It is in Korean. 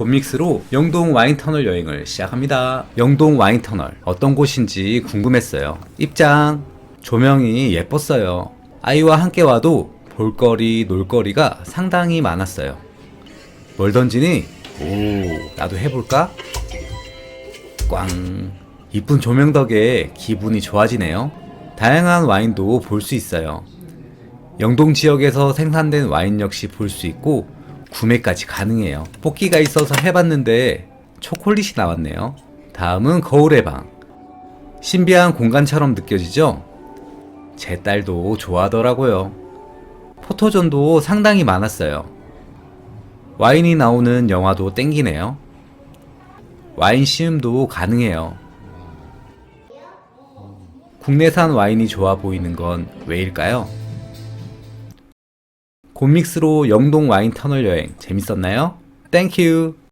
곤믹스로 영동 와인터널 여행을 시작합니다. 영동 와인터널 어떤 곳인지 궁금했어요. 입장 조명이 예뻤어요. 아이와 함께 와도 볼거리, 놀거리가 상당히 많았어요. 뭘 던지니? 오, 나도 해볼까? 꽝. 이쁜 조명 덕에 기분이 좋아지네요. 다양한 와인도 볼 수 있어요. 영동 지역에서 생산된 와인 역시 볼 수 있고 구매까지 가능해요. 뽑기가 있어서 해봤는데 초콜릿이 나왔네요. 다음은 거울의 방. 신비한 공간처럼 느껴지죠? 제 딸도 좋아하더라고요. 포토존도 상당히 많았어요. 와인이 나오는 영화도 땡기네요. 와인 시음도 가능해요. 국내산 와인이 좋아 보이는 건 왜일까요? 곤믹스로 영동 와인 터널 여행 재밌었나요? 땡큐!